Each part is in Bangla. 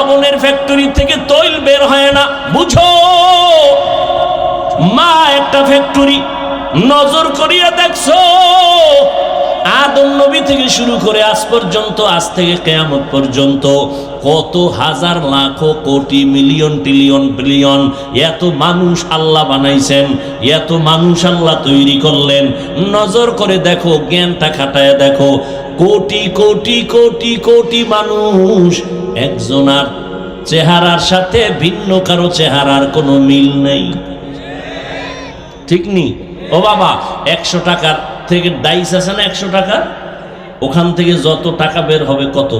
লবণের ফ্যাক্টরি থেকে তৈল বের হয় না। বুঝো? মা, একটা ফ্যাক্টরি নজর করিয়া দেখছ? আদম নবী থেকে শুরু করে আজ পর্যন্ত, আজ থেকে কেয়ামত পর্যন্ত কত হাজার লাখ কোটি মিলিয়ন ট্রিলিয়ন বিলিয়ন এত মানুষ আল্লাহ বানাইছেন, এত মানুষ আল্লাহ তৈরি করলেন। নজর করে দেখো, জ্ঞানটা খাটায় দেখো, কোটি কোটি কোটি কোটি মানুষ একজনার চেহারার সাথে ভিন্ন কারও চেহারার কোনো মিল নেই। ঠিক নি? ও বাবা, একশো টাকার থেকে ডাইস আছে না একশো টাকা ওখান থেকে যত টাকা বের হবে কত?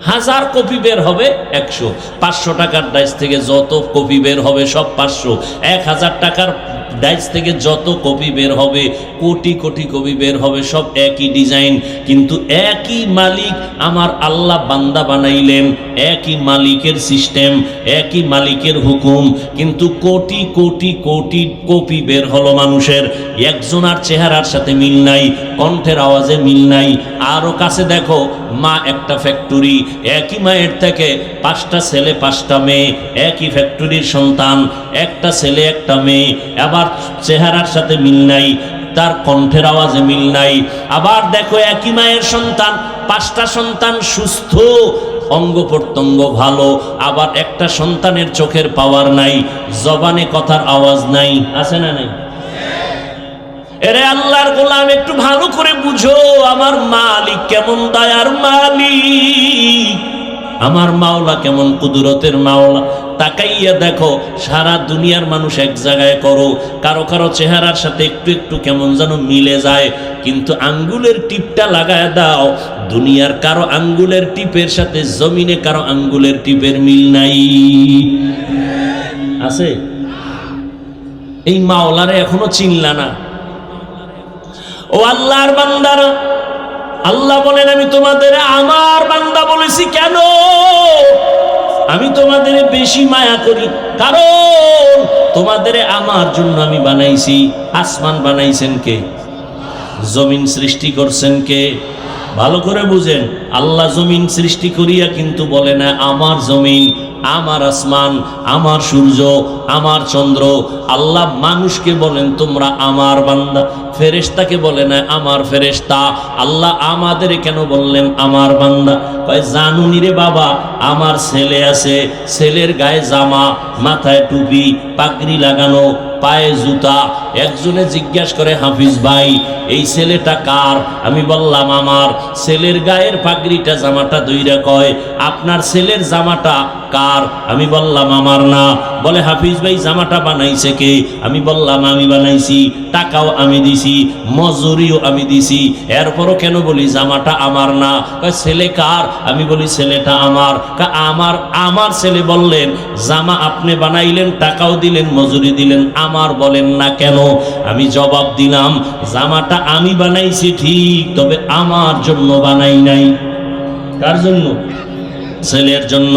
হাজার কপি বের হবে একশো। পাঁচশো টাকার ডাইস থেকে যত কপি বের হবে সব পাঁচশো। এক হাজার টাকার ডাইস থেকে যত কপি বের হবে, কোটি কোটি কপি বের হবে, সব একই ডিজাইন। কিন্তু একই মালিক আমার আল্লাহ বান্দা বানাইলেন। একই মালিকের সিস্টেম, একই মালিকের হুকুম। কিন্তু কোটি কোটি কোটি কপি বের হলো মানুষের। একজনার চেহারার সাথে মিল নাই কণ্ঠের আওয়াজে মিল নাই। আরও কাছে দেখো, মা একটা ফ্যাক্টরি একই মায়ের থেকে পাঁচটা ছেলে, পাঁচটা মেয়ে, একই ফ্যাক্টরির সন্তান, একটা ছেলে, একটা মেয়ে। আবার চেহারার সাথে মিল নাই, তার কণ্ঠের আওয়াজে মিল নাই। আবার দেখো, একই মায়ের সন্তান, পাঁচটা সন্তান সুস্থ, অঙ্গ প্রত্যঙ্গ ভালো। আবার একটা সন্তানের চোখের পাওয়ার নাই, জবানে কথার আওয়াজ নাই। আছে না নাই? এরে আল্লাহর গোলাম, একটু ভালো করে বুঝো, আমার মালিক কেমন দয়ার মালিক? আমার মাওলা কেমন কুদরতের মাওলা? তাকাইয়া দেখো, সারা দুনিয়ার মানুষ এক জায়গায় করো, কারও কারও চেহারার সাথে একটু একটু কেমন যেন মিলে যায়, কিন্তু আঙ্গুলের টিপটা লাগায় দাও, দুনিয়ার কারও আঙ্গুলের টিপের সাথে জমিনে কারও আঙ্গুলের টিপের মিল নাই। আছে? এই মাওলারে এখনও চিনলা না। ও আল্লাহর বান্দারা, আল্লাহ বলেন, আমি তোমাদের আমার বান্দা বলেছি কেন? আমি তোমাদের বেশি মায়া করি, কারণ তোমাদের আমার জন্য আমি বানাইছি। আসমান বানাইছেন কে? জমিন সৃষ্টি করছেন কে? ভালো করে বুঝেন, আল্লাহ জমিন সৃষ্টি করিয়া কিন্তু বলে না, আমার জমিন, আমার আসমান, আমার সূর্য, আমার চন্দ্র, আল্লাহ মানুষকে বলেন, তোমরা আমার বান্দা। ফেরেশতাকে বলে না, আমার ফেরেশতা। আল্লাহ আমাদের কেন বললেন, আমার বান্দা? কয়, জানুনি রে বাবা, আমার ছেলে আছে, ছেলের গায়ে জামা, মাথায় টুপি, পাগড়ি লাগানো পায়ে জুতা। একজনে জিজ্ঞাসা করে, হাফিজ ভাই, এই ছেলেটা কার? আমি বললাম, আমার ছেলের গায়ের পাগড়িটা জামাটা দইরা কয়। আপনার ছেলের জামাটা কার? আমি বললাম, আমার না। বলে, হাফিজ ভাই, জামাটা বানাইছে কে? আমি বললাম, আমি বানাইছি, টাকাও আমি দিছি, মজুরিও আমি দিছি। এরপরও কেন বলি, জামাটা আমার না? ছেলে কার? আমি বলি, ছেলেটা আমার। আমার আমার ছেলে বললেন, জামা আপনি বানাইলেন, টাকাও দিলেন, মজুরি দিলেন আমার বলেন না কেন? আমি জবাব দিলাম, জামাটা আমি বানাইছি ঠিক, তবে আমার জন্য বানাই নাই। কার জন্য? ছেলের জন্য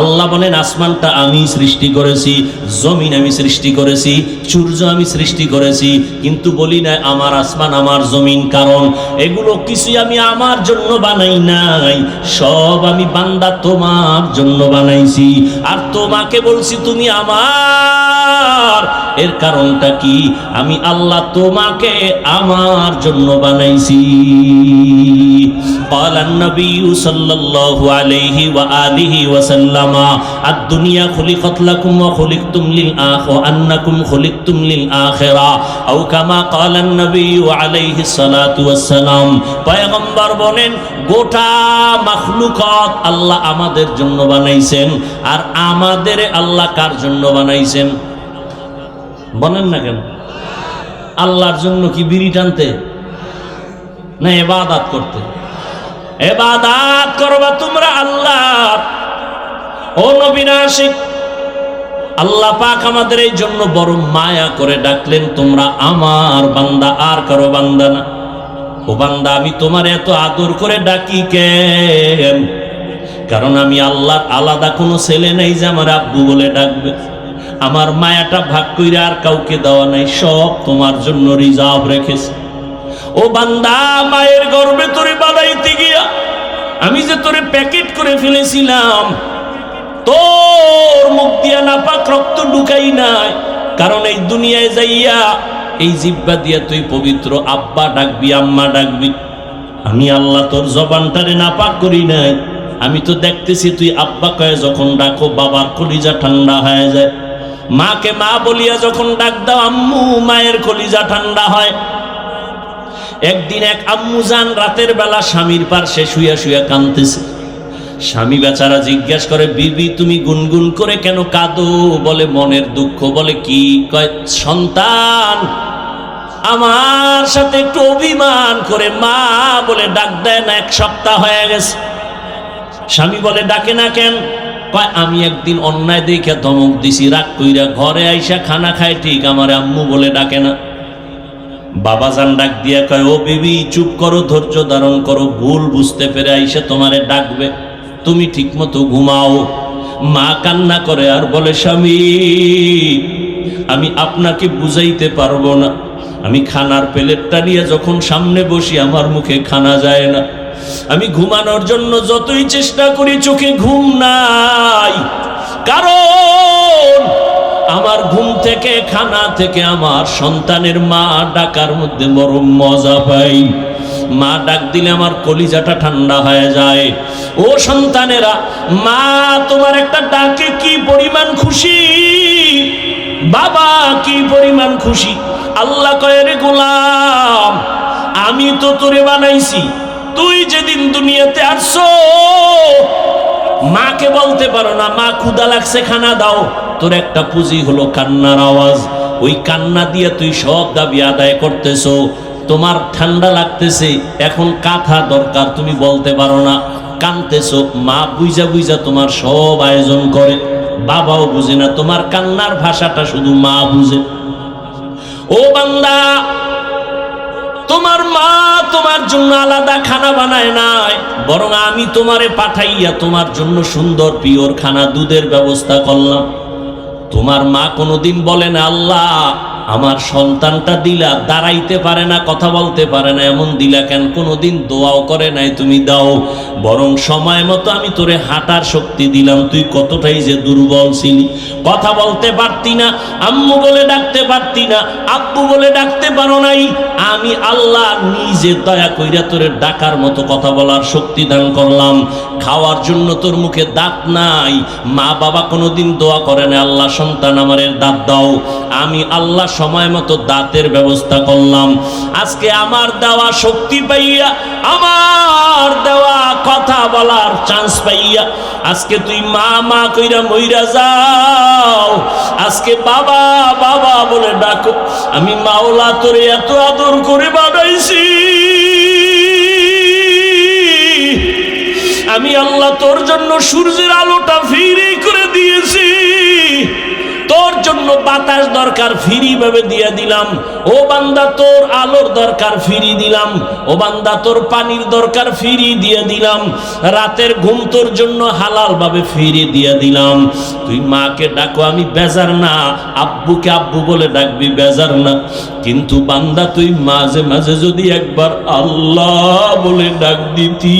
আল্লাহ বলেন আসমানটা আমি সৃষ্টি করেছি জমিন আমি সৃষ্টি করেছি সূর্য আমি সৃষ্টি করেছি কিন্তু বলি না আমার আসমান আমার জমিন কারণ এগুলো কিছুই আমি আমার জন্য বানাই নাই সব আমি বান্দা তোমার জন্য বানাইছি আর তোমাকে বলছি তুমি আমার এর কারণটা কি আমি আল্লাহ তোমাকে আমার জন্য বানাইছি قال النبي صلى الله عليه وآله وسلم الدنيا خلقت لكم وخلقتم للآخرة وأنكم خلقتم للآخرة أو كما قال النبي عليه الصلاة والسلام পয়গম্বর বলেন গোটা মাখলুকাত আল্লাহ আমাদের জন্য বানাইছেন আর আমাদের আল্লাহ কার জন্য বানাইছেন বলেন না কেন আল্লাহর জন্য কি বিড়ি টানতে না এবাদাত করতে এবাদাত করবা তোমরা আল্লাহ। ও নবীনাশিক আল্লাহ পাক আমাদের এই জন্য বড় মায়া করে ডাকলেন, তোমরা আমার বান্দা, আর কারও বান্দা না। ও বান্দা, আমি তোমার এত আদর করে ডাকি কেন? কারণ আমি আল্লাহর আলাদা কোনো ছেলে নেই যে আমার আব্বু বলে ডাকবে। আমার মায়াটা ভাগ কইরে আর কাউকে দেওয়া নাই, সব তোমার জন্য রিজার্ভ রেখেছে। ও বান্দা, মায়ের গর্বে তোরে বানাইতে গিয়া আমি যে তোরে প্যাকেট করে ফেলেছিলাম, তোর মুখ দিয়া নাপাক রক্ত ঢুকাই নাই। কারণ এই দুনিয়ায় যাইয়া এই জিব্বা দিয়া তুই পবিত্র আব্বা ডাকবি, আম্মা ডাকবি। আমি আল্লাহ তোর জবানটারে নাপাক করি নাই। আমি তো দেখতেছি তুই আব্বা কয়ে যখন ডাকো, বাবার কলিজা ঠান্ডা হয়ে যায়। মাকে মা বলিয়া যখন ডাক দাও, আম্মু, মায়ের কলিজা ঠান্ডা হয়। একদিন এক আম্মু যান, রাতের বেলা স্বামীর পার্শ্বে শুয়া শুয়া কাঁদতেছে। স্বামী বেচারা জিজ্ঞাসা করে, বিবি, তুমি গুনগুন করে কেন কাঁদো? বলে, মনের দুঃখ। বলে, কি? কয়, সন্তান, আমার সাথে একটু অভিমান করে মা বলে ডাক দেয় না, এক সপ্তাহ হয়ে গেছে। স্বামী বলে, ডাকে না কেন? কয়, আমি একদিন অন্যায় দেখে ধমক দিছি, রাগ কইরা ঘরে আইসা খানা খায়, ঠিক আমার আম্মু বলে ডাকে না। বাবা জান ডাক দিয়া কয়, ও বেবি, চুপ করো, ধৈর্য ধারণ করো, ভুল বুঝতে পেরে আইসে তোমারে ডাকবে। তুমি ঠিকমতো ঘুমাও। মা কান্না করে আর বলে, স্বামী, আমি আপনাকে বুঝাইতে পারব না। আমি খানার প্লেটটা নিয়ে যখন সামনে বসি, আমার মুখে খানা যায় না। আমি ঘুমানোর জন্য যতই চেষ্টা করি, চোখে ঘুম নাই। কারণ আমার ঘুম থেকে, খানা থেকে আমার সন্তানের মা ডাকার মধ্যে বড় মজা পাই। মা ডাক দিলে আমার কলিজাটা ঠান্ডা হয়ে যায়। ও সন্তানেরা, মা, তোমার একটা ডাকে কি পরিমাণ খুশি? বাবা, কি পরিমাণ খুশি? আল্লাহ কয়ের গোলাম, আমি তো তোরে বানাইছি। তুই যেদিন দুনিয়াতে আসছো, মাকে বলতে পারো না, মা ক্ষুদা লাগছে, খানা দাও। তোর একটা পুঁজি হলো কান্নার আওয়াজ। ওই কান্না দিয়ে তুই সব দাবি আদায় করতেছ। তোমার ঠান্ডা লাগতেছে, এখন কাঁথা দরকার, তুমি বলতে পারো না। কানতেছো, মা বুঝা বুঝা তোমার সব আয়োজন করে। বাবাও বুঝে না, তোমার কান্নার ভাষাটা শুধু মা বুঝে। ও বান্দা, তোমার মা তোমার জন্য আলাদা খানা বানায় নাই, বরং আমি তোমারে পাঠাইয়া তোমার জন্য সুন্দর পিওর খানা দুধের ব্যবস্থা করলাম। তোমার মা কোনোদিন বলে না আল্লাহ আমার সন্তানটা দিলা, দাঁড়াইতে পারে না, কথা বলতে পারে না, এমন দিলা কেন? কোনোদিন দোয়াও করে নাই, তুমি দাও। বরং সময় মতো আমি তোরে হাঁটার শক্তি দিলাম, তুই কতটাই যে দুর্বল ছিলি। কথা বলতে পারতি না, আম্মু বলে ডাকতে পারতি না, আব্বু বলে ডাকতে পারো নাই। আমি আল্লাহ নিজে দয়া কইরা তোরে ডাকার মতো কথা বলার শক্তি দান করলাম। খাওয়ার জন্য তোর মুখে দাঁত নাই। মা বাবা কোনোদিন দোয়া করে না, আল্লাহ সন্তান আমারের দাঁত দাও। আমি আল্লাহ সময় মতো দাঁতের ব্যবস্থা করলাম। আজকে আমার দেওয়া শক্তি পাইয়া, আমার দেওয়া কথা বলার চান্স পাইয়া, আজকে তুই মা মা কইরা মইরা যাও। আজকে বাবা বাবা বলে ডাকো, আমি মাওলা তোরে এত আদর করে বানাইছি। আমি আল্লাহ তোর জন্য সূর্যের আলোটা ফিরে করে দিয়েছি। তোর জন্য বাতাস দরকার ফিরি ভাবে দিয়ে দিলাম। ও বান্দা, তোর আলোর দরকার ফিরি দিলাম। ও বান্দা, তোর পানির দরকার ফিরি দিয়ে দিলাম। রাতের ঘুম তোর জন্য হালাল ভাবে ফিরি দিয়ে দিলাম। তুই মাকে ডাকো, আমি বেজার না। আব্বুকে আব্বু বলে ডাকবি, বেজার না। কিন্তু বান্দা, তুই মাঝে মাঝে যদি একবার আল্লাহ বলে ডাক দিতি।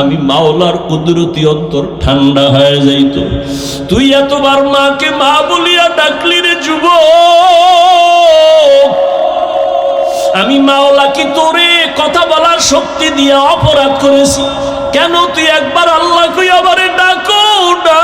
আমি মাওলার কুদরতি অন্তর ঠান্ডা হয়ে যাইত। তুই এতবার মাকে মা বলিয়া ডাকলি রে যুব আমি মাওলা কি তোরে কথা বলার শক্তি দিয়ে অপরাধ করেছি। কেন তুই একবার আল্লাহ কই আবার ডাকো না?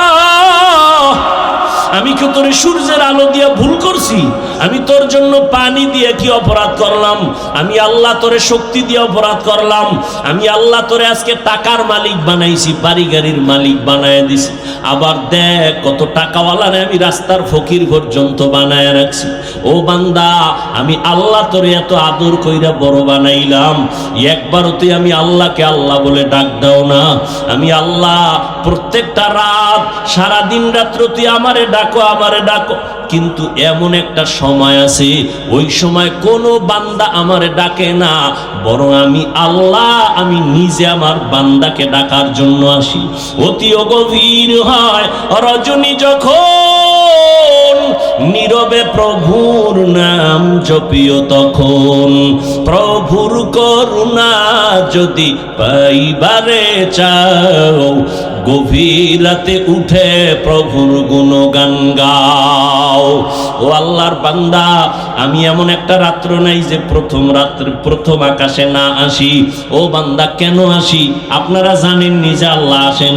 আমি কি তোরে সূর্যের আলো দিয়ে ভুল করছি? আমি তোর জন্য পানি দিয়ে কি অপরাধ করলাম? আমি আল্লাহ তোরে শক্তি দিয়ে অপরাধ করলাম। আমি আল্লাহ তোরে আজকে টাকার মালিক বানাইছি, বাড়ি গাড়ির মালিক বানায় দিছি। আবার দেখ, কত টাকাওয়ালারে আমি রাস্তার ফকির পর্যন্ত বানায় রাখছি। ও বান্দা, আমি আল্লাহ তোরে এত আদর কইরা বড় বানাইলাম। একবারও তুই আমি আল্লাহকে আল্লাহ বলে ডাক দাও না। আমি আল্লাহ, প্রত্যেকটা রাত সারা দিন রাত্র তুই আমারে ডাকো আমারে ডাকো। কিন্তু এমন একটা সময় আছে, ওই সময় কোনো বান্দা আমারে ডাকে না, বরং আমি আল্লাহ, আমি নিজে আমার বান্দাকে ডাকার জন্য আসি। অতি গভীর হয়, রজনী যখন নীরবে প্রভুর নাম জপিও তখন। প্রভুর করুণা যদি পাইবারে চাও গভীর রাতে উঠে প্রভুর গুণ গান গাও। ও আল্লাহর বান্দা, আমি এমন একটা রাত্র নাই যে প্রথম রাত্রে, প্রথম আকাশে না আসি। ও বান্দা, কেন আসি? আপনারা জানেন নিজে আল্লাহ আসেন?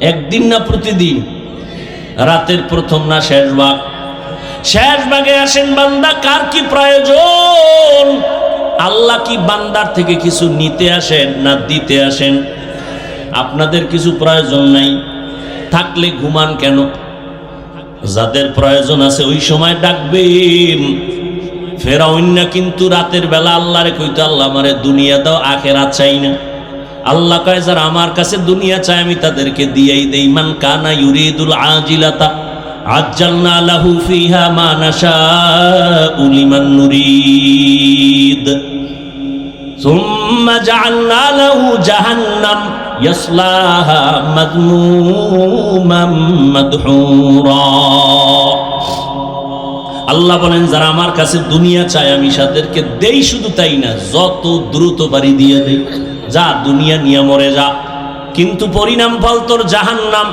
একদিন না প্রতিদিন? রাতের প্রথম না শেষ ভাগ? শেষ ভাগে আসেন বান্দা, কার কি প্রয়োজন? আল্লাহ কি বান্দার থেকে কিছু নিতে আসেন না দিতে আসেন? আপনাদের কিছু প্রয়োজন নাই থাকলে ঘুমান কেন যাদের প্রয়োজন আছে ওই সময় ডাকবেন ফেরাউন্না কিন্তু রাতের বেলা আল্লাহরে কইতো আল্লাহ আমারে দুনিয়া দাও আখেরা চাই না আল্লাহ কয় যারা আমার কাছে দুনিয়া চায় আমি তাদেরকে দিয়েই দেই মান কানা ইউরিদুল আজিলাতা আজ্জালনা লাহু ফিহা মা নাশাউ লিমান নুরিদ ثم جعلنا له جهنم ইয়াসলাহা মাযমুমাম আল্লাহ বলেন, যারা আমার কাছে দুনিয়া চায়, আমি সাদেরকে দেই শুধু তাই না, যত দ্রুত বাড়ি দিয়ে দেই। যা, দুনিয়া নিয়ে মরে যা। কিন্তু পরিণাম ফল তোর জাহান নাম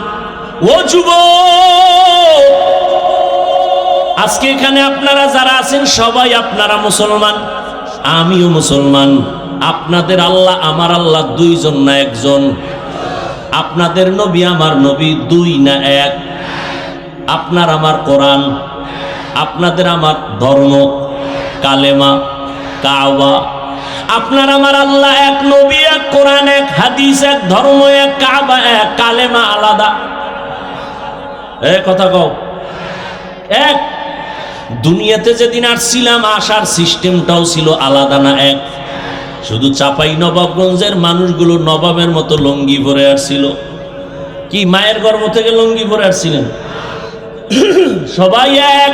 ও যুব আজকে এখানে আপনারা যারা আছেন, সবাই আপনারা মুসলমান। আমিও মুসলমান। আপনাদের আল্লাহ, আমার আল্লাহ দুইজন না একজন? আপনাদের নবী, আমার নবী দুই না এক? আপনার আমার কোরআন, আপনাদের আমার ধর্ম, কালেমা কাওয়া আপনার আমার আল্লাহ এক নবী, এক কোরআন, এক হাদিস, এক ধর্ম, এক কাবা, এক কালেমা আলাদা। এ কথা কও। এক, দুনিয়াতে যেদিন আসছিলাম, আসার সিস্টেমটাও ছিল আলাদা না এক। শুধু চাপাই নবাবগঞ্জের মানুষগুলো নবাবের মতো লঙ্গি ভরে আসছিল। কি, মায়ের গর্ভ থেকে লঙ্গি পরে আসছিলেন? সবাই এক।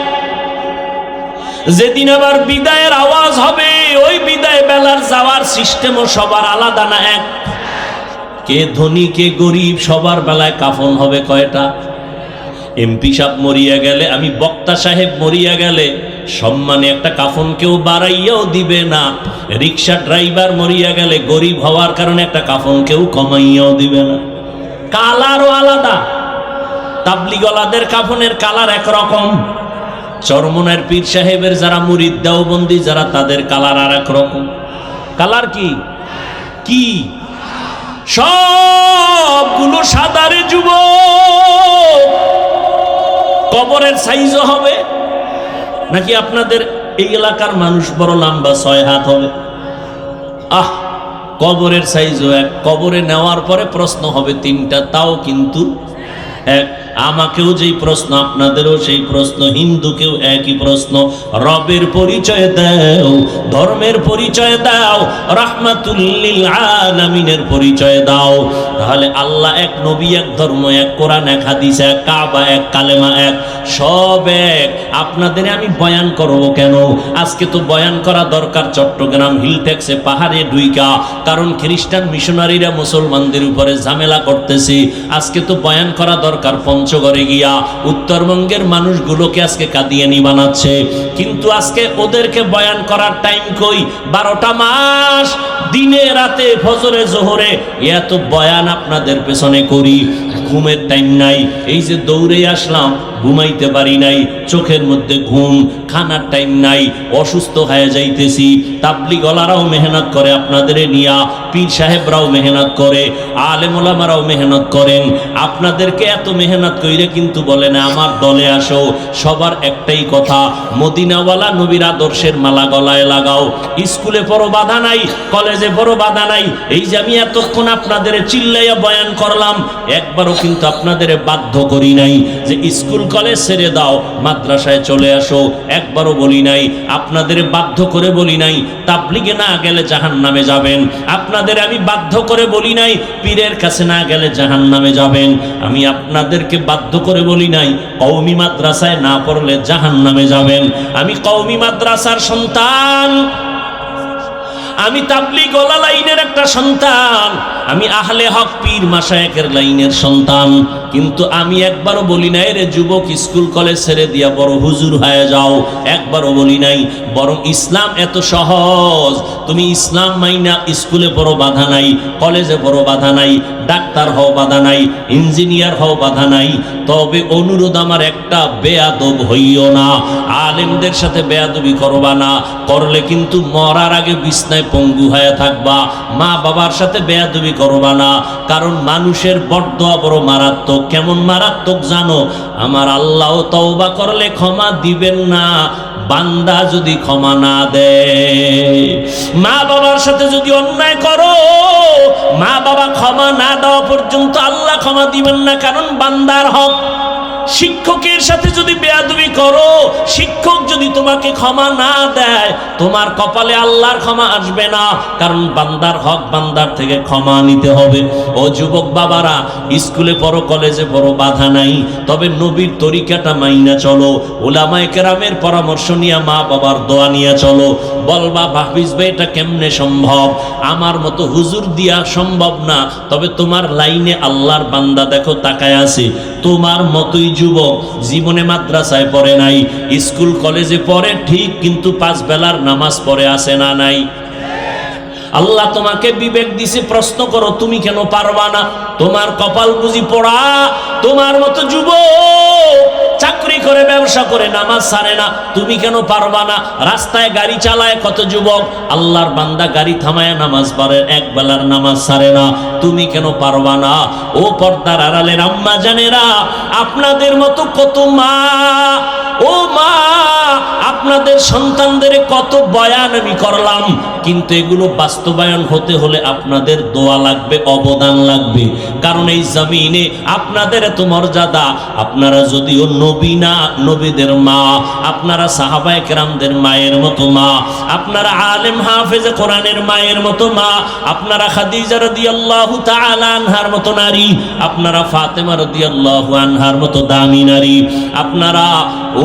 যেদিন আবার বিদায়ের আওয়াজ হবে, ওই বিদায় বেলার যাওয়ার সিস্টেমও সবার আলাদা না এক। কে ধনী, কে গরিব, সবার বেলায় কাফন হবে কয়টা? এমপি সাহেব মরিয়া গেলে, আমি বক্তা সাহেব মরিয়া গেলে সম্মানে একটা কাফন কেউ বাড়াইয়াও দিবে না। রিক্সা ড্রাইভার মরিয়া গেলে গরিব হওয়ার কারণে একটা কাফন কেউ কমাইয়াও দিবে না। কালারও আলাদা। তাবলিগলাদের কাফনের কালার একরকম। চরমনের পীর সাহেবের যারা মুরিদ, দেওবন্দি, যারা তাদের কালার আর এক রকম। কালার কি? কি? সবগুলো সাদারে যুব কবরের সাইজও হবে। নাকি আপনাদের এই এলাকার মানুষ বড় লম্বা ছয় হাত হবে? আহ, কবরের সাইজও এক। কবরে নেওয়ার পরে প্রশ্ন হবে তিনটা, তাও কিন্তু এক। আমাকেও যেই প্রশ্ন, আপনাদেরও সেই প্রশ্ন, হিন্দুকেও একই প্রশ্ন। রবের পরিচয় দাও, ধর্মের পরিচয় দাও, রাহমাতুল্লিল আলামিনের পরিচয় দাও। তাহলে আল্লাহ এক, নবী এক, ধর্ম এক, কোরআন এক, হাদিস এক, কাবা এক, কালেমা এক, সব এক। আপনাদের আমি বয়ান করব কেন? আজকে তো বয়ান করা দরকার চট্টগ্রাম হিল ট্যাক্সে পাহাড়ে ডুইকা, কারণ খ্রিস্টান মিশনারিরা মুসলমানদের উপরে ঝামেলা করতেছে। আজকে তো বয়ান করা দরকার পঞ্চগড়ে গিয়া উত্তরবঙ্গের মানুষগুলোকে আজকে কাদিয়ানি বানাচ্ছে। কিন্তু আজকে ওদেরকে বয়ান করার টাইম কই? বারোটা মাস, দিনে রাতে ফজরে, জোহরে। এত বয়ান আপনাদের পেছনে করি। ঘুমের টাইম নাই। এই যে দৌড়ে আসলাম, ঘুমাইতে পারি নাই। চোখের মধ্যে ঘুম, খানার টাইম নাই। অসুস্থ হয়ে যাইতেছি। তাবলি গলারাও মেহনত করে আপনাদের নিয়া, পীর সাহেবরাও মেহনত করে, আলেমোলামারাও মেহনত করেন। আপনাদেরকে এত মেহনত কইরে কিন্তু বলে না, আমার দলে আসো। সবার একটাই কথা, মদিনাওয়ালা নবীর আদর্শের মালা গলায় লাগাও। স্কুলে বড় বাধা নাই। কলেজে বড় বাধা নাই। এই যে আমি এতক্ষণ আপনাদের চিল্লাইয়া বয়ান করলাম, একবারও কিন্তু আপনাদের বাধ্য করি নাই যে স্কুল কলেজ ছেড়ে দাও, মাদ্রাসায় চলে আসো। একবারও বলি নাই, আপনাদের বাধ্য করে বলি নাই, তাবলিগে না গেলে জাহান নামে যাবেন। আপনাদের আমি বাধ্য করে বলি নাই, পীরের কাছে না গেলে জাহান নামে যাবেন। আমি আপনাদেরকে বাধ্য করে বলি নাই কৌমি মাদ্রাসায় না পড়লে জাহান নামে যাবেন। আমি কৌমি মাদ্রাসার সন্তান আমি তাবলি ওলা লাইনের একটা সন্তান। আমি আহলে হক পীর মাসায়কের লাইনের সন্তান। কিন্তু আমি একবারও বলি নাই রে, যুবক স্কুল কলেজ ছেড়ে দিয়া বড় হুজুর হয়ে যাও। একবারও বলি নাই, বরং ইসলাম এত সহজ। তুমি ইসলাম মাইনা স্কুলে বড় বাধা নাই, কলেজে বড় বাধা নাই, ডাক্তার হও, বাধা নাই, ইঞ্জিনিয়ার হও, বাধা নাই। তবে অনুরোধ আমার একটা, বেয়াদব হইও না। আলেমদের সাথে বেয়াদবি করবা না, করলে কিন্তু মরার আগে বিছনায় পঙ্গু হয়ে থাকবা। মা বাবার সাথে বেয়াদবি করবা না, কারণ মানুষের বড্ড বড় মারাত্মক। কেমন মারাত্মক জানো? আমার আল্লাহ তওবা করলে ক্ষমা দিবেন না, বান্দা যদি ক্ষমা না দেয়। মা বাবার সাথে যদি অন্যায় করো, মা বাবা ক্ষমা না দেওয়া পর্যন্ত আল্লাহ ক্ষমা দিবেন না, কারণ বান্দার হক। শিক্ষকের সাথে যদি বেয়াদবি করো, শিক্ষক যদি তোমাকে ক্ষমা না দেয়, তোমার কপালে আল্লাহর ক্ষমা আসবে না। কারণ বান্দার হক বান্দার থেকে ক্ষমা নিতে হবে। ও যুবক বাবারা, স্কুলে পড়ো, কলেজে পড়ো, বাধা নাই। তবে নবীর তরিকাটা মাইনা চলো। ওলামায় কেরামের পরামর্শ নিয়ে মা বাবার দোয়া নিয়ে চলো। বলবা ভাবিস ভাই এটা কেমনে সম্ভব? আমার মতো হুজুর দিয়া সম্ভব না। তবে তোমার লাইনে আল্লাহর বান্দা দেখো তাকায় আছে। তোমার মতোই যুবক জীবনে মাদ্রাসায় পড়ে নাই, স্কুল, কলেজে পড়ে, ঠিক কিন্তু পাঁচ বেলার নামাজ পড়ে আসে না নাই? আল্লাহ তোমাকে বিবেক দিছে, প্রশ্ন করো, তুমি কেন পারবা না? তোমার কপাল বুঝি পড়া, তোমার মতো যুবক চাকরি করে, ব্যবসা করে, নামাজ সারে না। তুমি কেন পারবা না? রাস্তায় গাড়ি চালায় কত যুবক? আল্লাহর বান্দা গাড়ি থামায় নামাজ পড়ে, এক বেলার নামাজ সারে না। তুমি কেন পারবা না? ও পর্দার আড়ালের আম্মা জানেরা, আপনাদের মতো কত মা। ও মা আপনাদের সন্তানদের কত বয়ান আমি করলাম, কিন্তু এগুলো বাস্তবায়ন হতে হলে আপনাদের দোয়া লাগবে, অবদান লাগবে। কারণ এই জমিনে আপনাদের এত মর্যাদা, আপনারা যদিও নবী না, নবীদের মা, আপনারা সাহাবায়ে কেরামদের মায়ের মতো মা, আপনারা আলেম হাফেজে কোরআনের মায়ের মতো মা, আপনারা খাদিজা রাদিয়াল্লাহু তাআলা আনহার মতো নারী, আপনারা ফাতেমা রাদিয়াল্লাহু আনহার মতো দামি নারী, আপনারা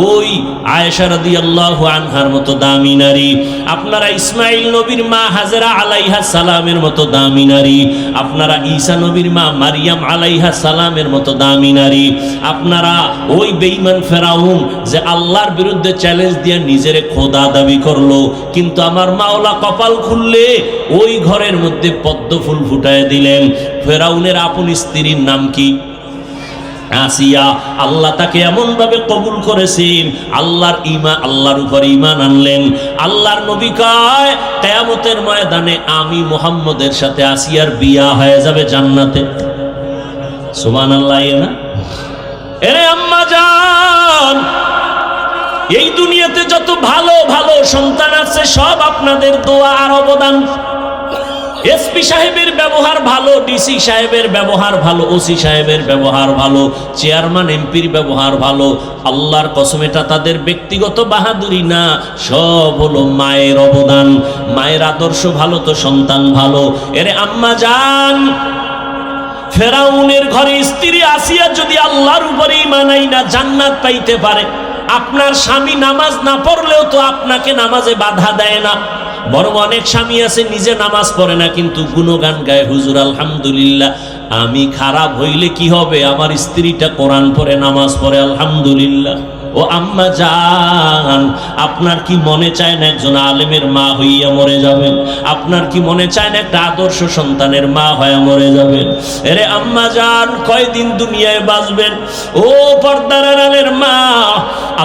ওই আয়েশা রাদিয়াল্লাহু আনহার মতো দামি নারী। আপনারা ইসমাইল নবীর মা আলাইহা সালামের মতো দামি নারী। আপনারা নবীর মা মারিয়াম আলাইহা সালামের মতো দামি নারী। আপনারা ওই ফেরাউন যে আল্লাহর বিরুদ্ধে চ্যালেঞ্জ দিয়ে নিজেরে খোদা দাবি করল, কিন্তু আমার মাওলা কপাল খুললে ওই ঘরের মধ্যে পদ্ম ফুল ফুটায় দিলেন। ফেরাউনের আপন স্ত্রীর নাম কি? আসিয়া আল্লাহ তাকে এমন ভাবে কবুল করেছেন, আল্লাহর ইমা, আল্লাহর উপর ইমান আনলেন। আল্লাহর নবী কয়, কেয়ামতের ময়দানে আমি মোহাম্মদের সাথে আসিয়ার বিয়া হয়ে যাবে জান্নাতে। সুমান আল্লাহ না? এরে আম্মা জান, এই দুনিয়াতে যত ভালো ভালো সন্তান আছে, সব আপনাদের দোয়া আর অবদান। এসপি সাহেবের ব্যবহার ভালো ডিসি সাহেবের ব্যবহার ভালো ওসি সাহেবের ব্যবহার ভালো চেয়ারম্যান এমপির ব্যবহার ভালো, আল্লাহর কসম, এটা তাদের ব্যক্তিগত বাহাদুরি না, সব হলো মায়ের অবদান। মায়ের আদর্শ ভালো তো সন্তান ভালো। এরে আম্মা যান, ফেরাউনের ঘরে স্ত্রী আসিয়া যদি আল্লাহর উপরে মানাই না জান্নাত পাইতে পারে আপনার স্বামী নামাজ না পড়লেও তো আপনাকে নামাজে বাধা দেয় না। বরং অনেক স্বামী আছে, নিজে নামাজ পড়ে না, কিন্তু গুণগান গায়, হুজুর, আলহামদুলিল্লাহ, আমি খারাপ হইলে কি হবে? আমার স্ত্রীটা কোরআন পড়ে, নামাজ পড়ে, আলহামদুলিল্লাহ। ও আম্মা জান, আপনার কি মনে চায় না একজন আলেমের মা হইয়া মরে যাবেন? আপনার কি মনে চায় না একটা আদর্শ সন্তানের মা হয়ে মরে যাবেন? এরে আম্মা জান, কয়দিন দুনিয়ায় বাঁচবেন? ও পর্দার আড়ালের মা,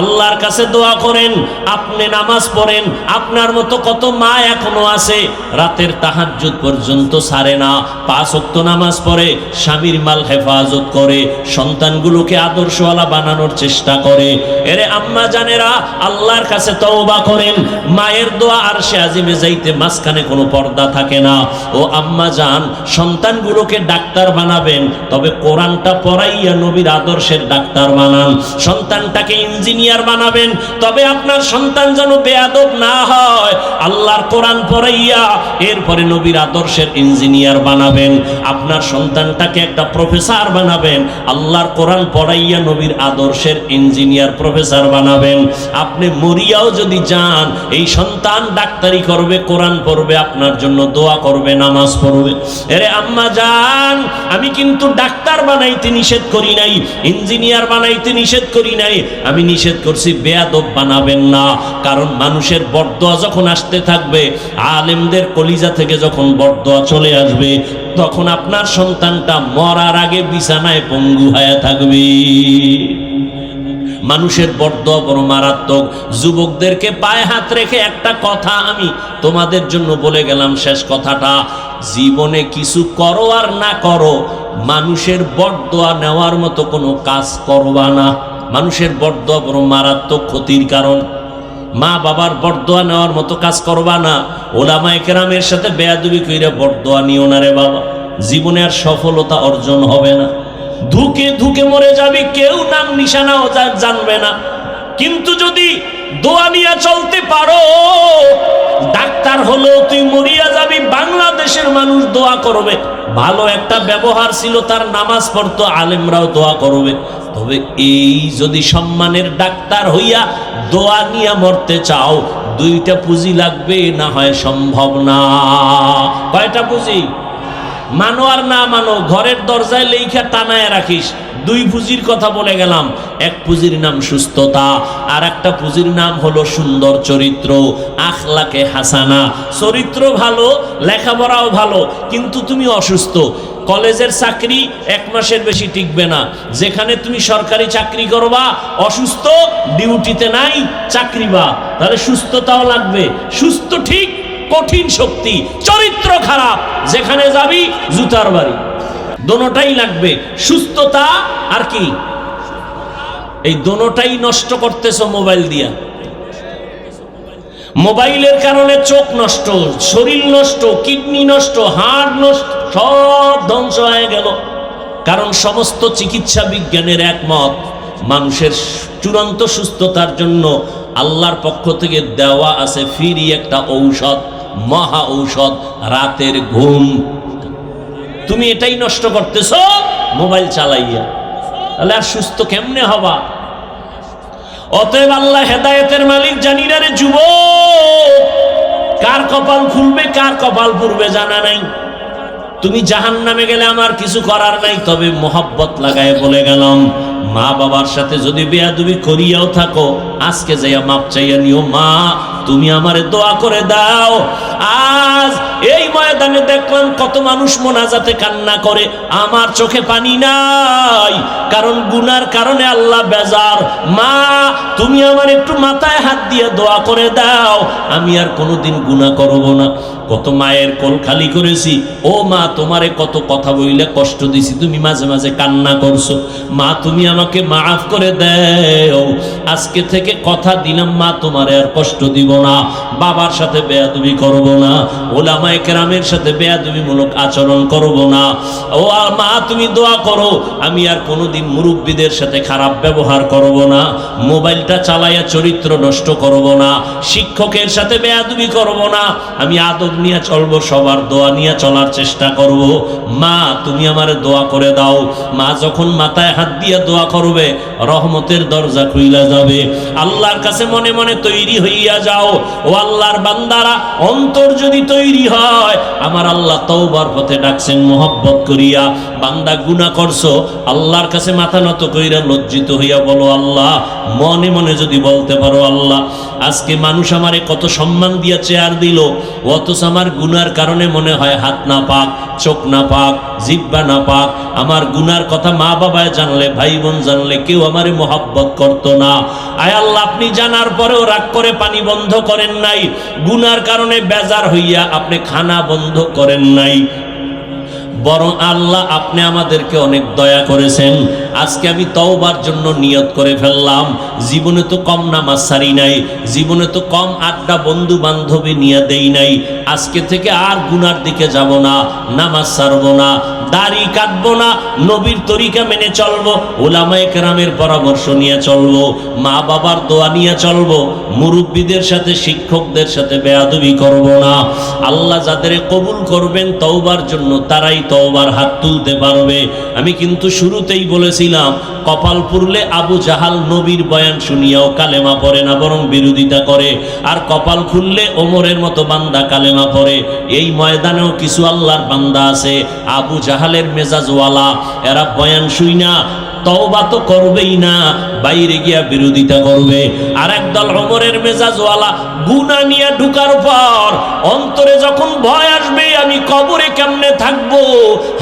আল্লাহর কাছে দোয়া করেন, আপনি নামাজ পড়েন, আপনার মতো কত মা এখনও আছে? রাতের তাহাজ্জুদ পর্যন্ত সারে না, পাঁচ ওয়াক্ত নামাজ পড়ে, স্বামীর মাল হেফাজত করে, সন্তানগুলোকে আদর্শওয়ালা বানানোর চেষ্টা করে। এরে আম্মা জানেরা, আল্লাহর কাছে তওবা করেন। মায়ের দোয়া আর সে আজিমে যাইতে মাঝখানে কোনো পর্দা থাকে না। ও আম্মা জান, সন্তানগুলোকে ডাক্তার বানাবেন, তবে কোরআনটা পড়াইয়া নবীর আদর্শের ডাক্তার বানান। সন্তানটাকে ইঞ্জিনিয়ার বানাবেন, তবে আপনার সন্তান যেন বেয়াদব না হয়। আল্লাহর কোরআন পড়াইয়া এরপরে নবীর আদর্শের ইঞ্জিনিয়ার বানাবেন। আপনার সন্তানটাকে একটা প্রফেসর বানাবেন। আল্লাহর কোরআন পড়াইয়া নবীর আদর্শের ইঞ্জিনিয়ার প্রফেসর বানাবেন। আপনি মরিয়াও যদি যান, এই সন্তান ডাক্তারি করবে, কোরআন পড়বে, আপনার জন্য দোয়া করবে, নামাজ পড়বে। এরে আম্মা যান, আমি কিন্তু ডাক্তার বানাইতে নিষেধ করি নাই, ইঞ্জিনিয়ার বানাইতে নিষেধ করি নাই। আমি নিষেধ করছি, বেয়াদব বানাবেন না। কারণ মানুষের বরদোয়া যখন আসতে থাকবে, আলেমদের কলিজা থেকে যখন বরদোয়া চলে আসবে, তখন আপনার সন্তানটা মরার আগে বিছানায় পঙ্গু হয়ে থাকবে। মানুষের বরদোয়া বড় মারাত্মক। যুবকদেরকে পায়ে হাত রেখে একটা কথা আমি তোমাদের জন্য বলে গেলাম শেষ কথাটা। জীবনে কিছু করো আর না করো, মানুষের বরদোয়া নেওয়ার মতো কোনো কাজ করবা না। মানুষের বরদোয়া বড় মারাত্মক ক্ষতির কারণ। মা বাবার বরদোয়া নেওয়ার মতো কাজ করবা না। ওলামায়ে কেরামের সাথে বেয়াদুবি কইরা বরদোয়া নিও না রে বাবা। জীবনে আর সফলতা অর্জন হবে না। ধুকে ধুকে মরে যাবি, কেউ নাম নিশানাও জানবে না। কিন্তু যদি দোয়া নিয়ে চলতে পারো, ডাক্তার হলো তুই মরিয়া যাবি, বাংলাদেশের মানুষ দোয়া করবে। ভালো একটা ব্যবহার ছিল, তার নামাজ পড়তো, আলেমরাও দোয়া করবে। তবে এই যদি সম্মানের ডাক্তার হইয়া দোয়া নিয়ে মরতে চাও, দুইটা পুঁজি লাগবে, না হয় সম্ভব না। কয়টা পুঁজি? মানো আর না মানো, ঘরের দরজায় লেখা টানায় রাখিস। দুই পুঁজির কথা বলে গেলাম। এক পুঁজির নাম সুস্থতা, আর একটা পুঁজির নাম হলো সুন্দর চরিত্র, আখলাকে হাসানা। চরিত্র ভালো, লেখাপড়াও ভালো, কিন্তু তুমি অসুস্থ। কলেজের চাকরি এক মাসের বেশি টিকবে না। যেখানে তুমি সরকারি চাকরি করবা, অসুস্থ, ডিউটিতে নাই, চাকরি বা। তাহলে সুস্থতাও লাগবে। সুস্থ ঠিক কঠিন শক্তি, চরিত্র খারাপ, যেখানে যাবি জুতার বাড়ি। দোনোটাই লাগবে, সুস্থতা আর কি? এই দোনোটাই নষ্ট করতেছ মোবাইল দিয়া। মোবাইলের কারণে চোখ নষ্ট, শরীর নষ্ট, কিডনি নষ্ট, হাড় নষ্ট, সব ধ্বংস হয়ে গেল। কারণ সমস্ত চিকিৎসা বিজ্ঞানের একমত, মানুষের চূড়ান্ত সুস্থতার জন্য আল্লাহর পক্ষ থেকে দেওয়া আছে ফিরি একটা ঔষধ, মহা ঔষধ, রাতের ঘুম। তুমি এটাই নষ্ট করতেছ, মোবাইল চালাইয়া। তাহলে আর সুস্থ কেমনে হবা? অতএব আল্লাহ হেদায়েতের মালিক জানি না রে যুব কার কপাল খুলবে, কার কপাল পুরবে জানা নাই। তুমি জাহান নামে গেলে আমার কিছু করার নাই, তবে মোহাব্বত লাগায় বলে গেলাম মা বাবার সাথে যদি বেয়াদুবি করিয়াও থাকো, আজকে যাইয়া মাপ চাইয়া নিও, মা, তুমি আমারে দোয়া করে দাও। আজ এই ময়দানে দেখলাম কত মানুষ মোনাজাতে কান্না করে। আমার চোখে পানি নাই, কারণ গুনার কারণে আল্লাহ বেজার। মা, তুমি আমার একটু মাথায় হাত দিয়ে দোয়া করে দাও, আমি আর কোনোদিন গুনাহ করব না। কত মায়ের কোল খালি করেছি। ও মা, তোমারে কত কথা বইলে কষ্ট দিছি, তুমি মাঝে মাঝে কান্না করছ। মা, তুমি আমাকে মাফ করে দেও। আজকে থেকে কথা দিলাম, মা, তোমারে আর কষ্ট দিব না। বাবার সাথে বেয়াদবি করব না। ওলামায়ে কেরামের সাথে বেয়াদবিমূলক আচরণ করব না। ও মা, তুমি দোয়া করো, আমি আর কোনোদিন মুরব্বীদের সাথে খারাপ ব্যবহার করব না, মোবাইলটা চালাইয়া চরিত্র নষ্ট করব না, শিক্ষকের সাথে বেয়াদবি করব না, আমি আদব নিয়ে চলবো, সবার দোয়া নিয়ে চলার চেষ্টা করব। মা, তুমি আমার দোয়া করে দাও। মা যখন মাথায় হাত দিয়ে দোয়া করবে, রহমতের দরজা খুইলা যাবে। আল্লাহর কাছে মনে মনে তৈরি হইয়া যাও। ও আল্লাহর বান্দারা, অন্তর যদি তৈরি হয় আমার আল্লাহ তওবার পথে ডাকছেন, মোহব্বত করিয়া, বান্দা গুনাহ করছ, আল্লাহর কাছে মাথা নত কইরা লজ্জিত হইয়া বলো, আল্লাহ, মনে মনে যদি বলতে পারো, আল্লাহ, আজকে মানুষ আমারে কত সম্মান দিয়া চেয়ার দিল, অথচ আমার গুনার কারণে মনে হয় হাত না পাক, চোখ না পাক জিব্বা না পাক আমার গুনার কথা মা বাবায় জানলে, ভাই বোন জানলে, কেউ আমারে মোহাব্বত করতো না। আয় আল্লাহ, আপনি জানার পরেও রাগ করে পানি বন্ধ করেন নাই। গুনার কারণে বেজার হইয়া আপনি খানা বন্ধ করেন নাই। বরং আল্লাহ আপনি আমাদেরকে অনেক দয়া করেছেন। আজকে আমি তওবার জন্য নিয়ত করে ফেললাম। জীবনে তো কম নামাজ সারি নাই, জীবনে তো কম আড্ডা বন্ধু বান্ধবী নিয়ে দেই নাই। আজকে থেকে আর গুনার দিকে যাব না, নামাজ সারবো না, দাড়ি কাটবো না, নবীর তরিকা মেনে চলবো, ওলামায়ে কেরামের পরামর্শ নিয়ে চলবো মা বাবার দোয়া নিয়ে চলবো, মুরব্বীদের সাথে, শিক্ষকদের সাথে বেয়াদবি করব না। আল্লাহ যাদের কবুল করবেন তওবার জন্য তারাই তওবার হাত তুলতে পারবে। আমি কিন্তু শুরুতেই বলেছিলাম, কপাল পুরলে আবু জাহাল নবীর বয়ান শুনিয়াও কালেমা পড়ে না, বরং বিরোধিতা করে। আর কপাল খুললে ওমরের মতো বান্দা কালেমা পড়ে। এই ময়দানেও কিছু আল্লাহর বান্দা আছে, আবু জাহালের মেজাজওয়ালা। এরা বয়ান শুই না, তওবা তো করবেই না। বাইরে গিয়া বিরোধিতা করবে। আর একদল অমরের মেজাজওয়ালা গুনা নিয়ে ঢুকার পর অন্তরে যখন ভয় আসবে, আমি কবরে কেমনে থাকব?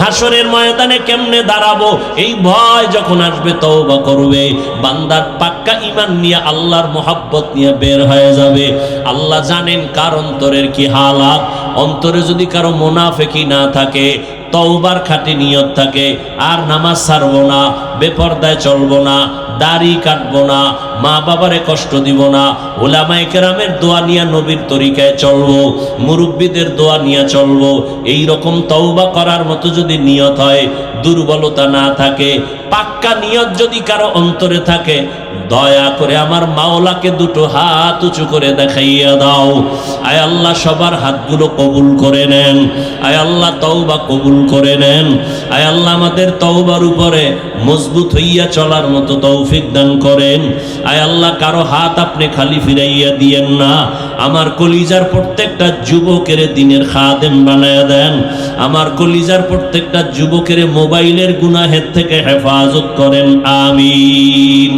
হাসরের ময়দানে কেমনে দাঁড়াবো? এই ভয় যখন আসবে, তওবা করবে। বান্দার পাক্কা ইমান নিয়ে আল্লাহর মোহাব্বত নিয়ে বের হয়ে যাবে। আল্লাহ জানেন কার অন্তরের কি হালাত। অন্তরে যদি কারও মোনাফেকি না থাকে, তওবার খাটি নিয়ত থাকে, আর নামাজ ছাড়বো না, বেপর্দায় চলবো না দাড়ি কাটবো না, মা বাবারে কষ্ট দিব না, ওলামায় কেরামের দোয়া নিয়ে নবীর তরিকায় চলবো, মুরব্বীদের দোয়া নিয়ে চলবো এই রকম তওবা করার মতো যদি নিয়ত হয়, দুর্বলতা না থাকে, পাক্কা নিয়ত যদি কারও অন্তরে থাকে দয়া করে আমার মাওলাকে দুটো হাত উঁচু করে দেখাইয়া দাও। আয় আল্লাহ, সবার হাতগুলো কবুল করে নেন। আয় আল্লাহ, তওবা কবুল করে নেন। আয় আল্লাহ, আমাদের তওবার উপরে মজবুত হইয়া চলার মতো তৌফিক দান করেন। আয় আল্লাহ, কারও হাত আপনি খালি ফিরাইয়া দিয়েন না। আমার কলিজার প্রত্যেকটা যুবকের দিনের খাদেম বানায় দেন। আমার কলিজার প্রত্যেকটা যুবকের মোবাইলের গুনাহের থেকে হেফাজত করেন। আমিন।